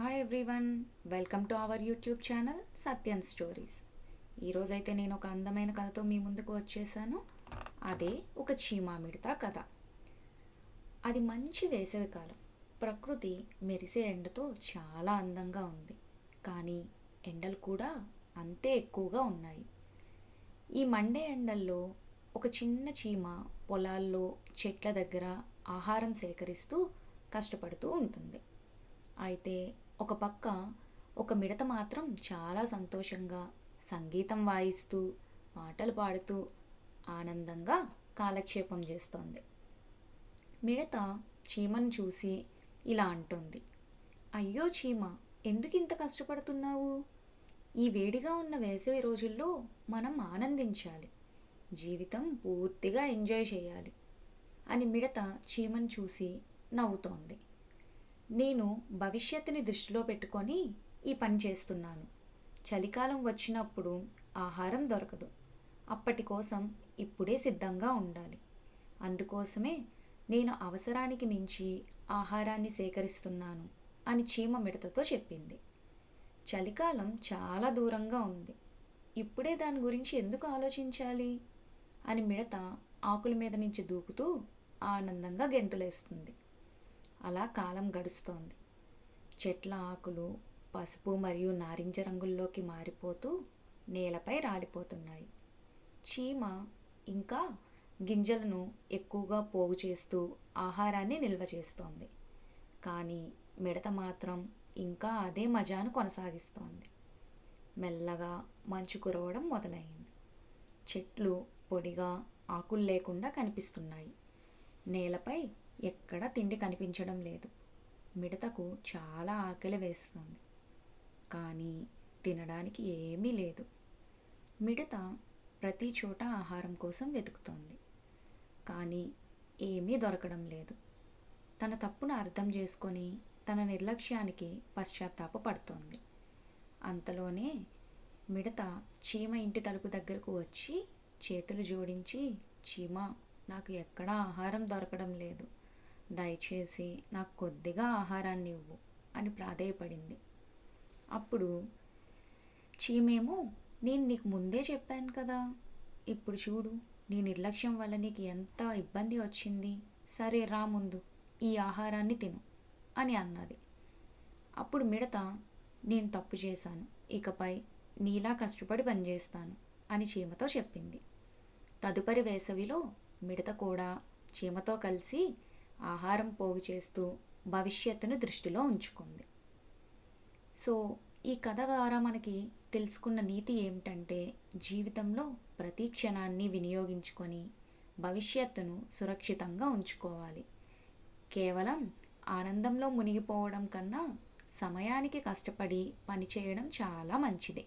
Hi everyone welcome to our YouTube channel Satyan stories ఈరోజైతే నేను ఒక అందమైన కథతో మీ ముందుకు వచ్చేసాను. అదే ఒక చీమా మిడతా కథ. అది మంచి వేసవికాలం ప్రకృతి మెరిసే ఎండతో చాలా అందంగా ఉంది. కానీ ఎండలు కూడా అంతే ఎక్కువగా ఉన్నాయి. ఈ మండే ఎండల్లో ఒక చిన్న చీమ పొలాల్లో చెట్ల దగ్గర ఆహారం సేకరిస్తూ కష్టపడుతూ ఉంటుంది. అయితే ఒక పక్క ఒక మిడత మాత్రం చాలా సంతోషంగా సంగీతం వాయిస్తూ పాటలు పాడుతూ ఆనందంగా కాలక్షేపం చేస్తోంది. మిడత చీమను చూసి ఇలా అంటుంది. అయ్యో చీమ ఎందుకు ఇంత కష్టపడుతున్నావు? ఈ వేడిగా ఉన్న వేసవి రోజుల్లో మనం ఆనందించాలి. జీవితం పూర్తిగా ఎంజాయ్ చేయాలి అని మిడత చీమను చూసి నవ్వుతోంది. నేను భవిష్యత్తుని దృష్టిలో పెట్టుకొని ఈ పని చేస్తున్నాను. చలికాలం వచ్చినప్పుడు ఆహారం దొరకదు. అప్పటి కోసం ఇప్పుడే సిద్ధంగా ఉండాలి. అందుకోసమే నేను అవసరానికి మించి ఆహారాన్ని సేకరిస్తున్నాను అని చీమ మిడతతో చెప్పింది. చలికాలం చాలా దూరంగా ఉంది. ఇప్పుడే దాని గురించి ఎందుకు ఆలోచించాలి? అని మిడత ఆకుల మీద నుంచి దూకుతూ ఆనందంగా గెంతులేస్తుంది. అలా కాలం గడుస్తోంది. చెట్ల ఆకులు పసుపు మరియు నారింజ రంగుల్లోకి మారిపోతూ నేలపై రాలిపోతున్నాయి. చీమ ఇంకా గింజలను ఎక్కువగా పోగు చేస్తూ ఆహారాన్ని నిల్వ చేస్తోంది. కానీ మిడత మాత్రం ఇంకా అదే మజాను కొనసాగిస్తోంది. మెల్లగా మంచు కురవడం మొదలైంది. చెట్లు పొడిగా ఆకులు లేకుండా కనిపిస్తున్నాయి. నేలపై ఎక్కడ తిండి కనిపించడం లేదు. మిడతకు చాలా ఆకలి వేస్తుంది. కానీ తినడానికి ఏమీ లేదు. మిడత ప్రతి చోట ఆహారం కోసం వెతుకుతోంది. కానీ ఏమీ దొరకడం లేదు. తన తప్పును అర్థం చేసుకొని తన నిర్లక్ష్యానికి పశ్చాత్తాప పడుతోంది. అంతలోనే మిడత చీమ ఇంటి తలుపు దగ్గరకు వచ్చి చేతులు జోడించి చీమ నాకు ఎక్కడా ఆహారం దొరకడం లేదు. దయచేసి నాకు కొద్దిగా ఆహారాన్ని ఇవ్వు అని ప్రాధేయపడింది. అప్పుడు చీమేమో నేను నీకు ముందే చెప్పాను కదా ఇప్పుడు చూడు నీ నిర్లక్ష్యం వల్ల నీకు ఎంత ఇబ్బంది వచ్చింది. సరే రా ముందు ఈ ఆహారాన్ని తిను అని అన్నది. అప్పుడు మిడత నేను తప్పు చేశాను ఇకపై నీలా కష్టపడి పనిచేస్తాను అని చీమతో చెప్పింది. తదుపరి వేసవిలో మిడత కూడా చీమతో కలిసి ఆహారం పోగు చేస్తూ భవిష్యత్తును దృష్టిలో ఉంచుకుంది. సో ఈ కథ ద్వారా మనకి తెలుసుకున్న నీతి ఏమిటంటే జీవితంలో ప్రతి క్షణాన్ని వినియోగించుకొని భవిష్యత్తును సురక్షితంగా ఉంచుకోవాలి. కేవలం ఆనందంలో మునిగిపోవడం కన్నా సమయానికి కష్టపడి పనిచేయడం చాలా మంచిది.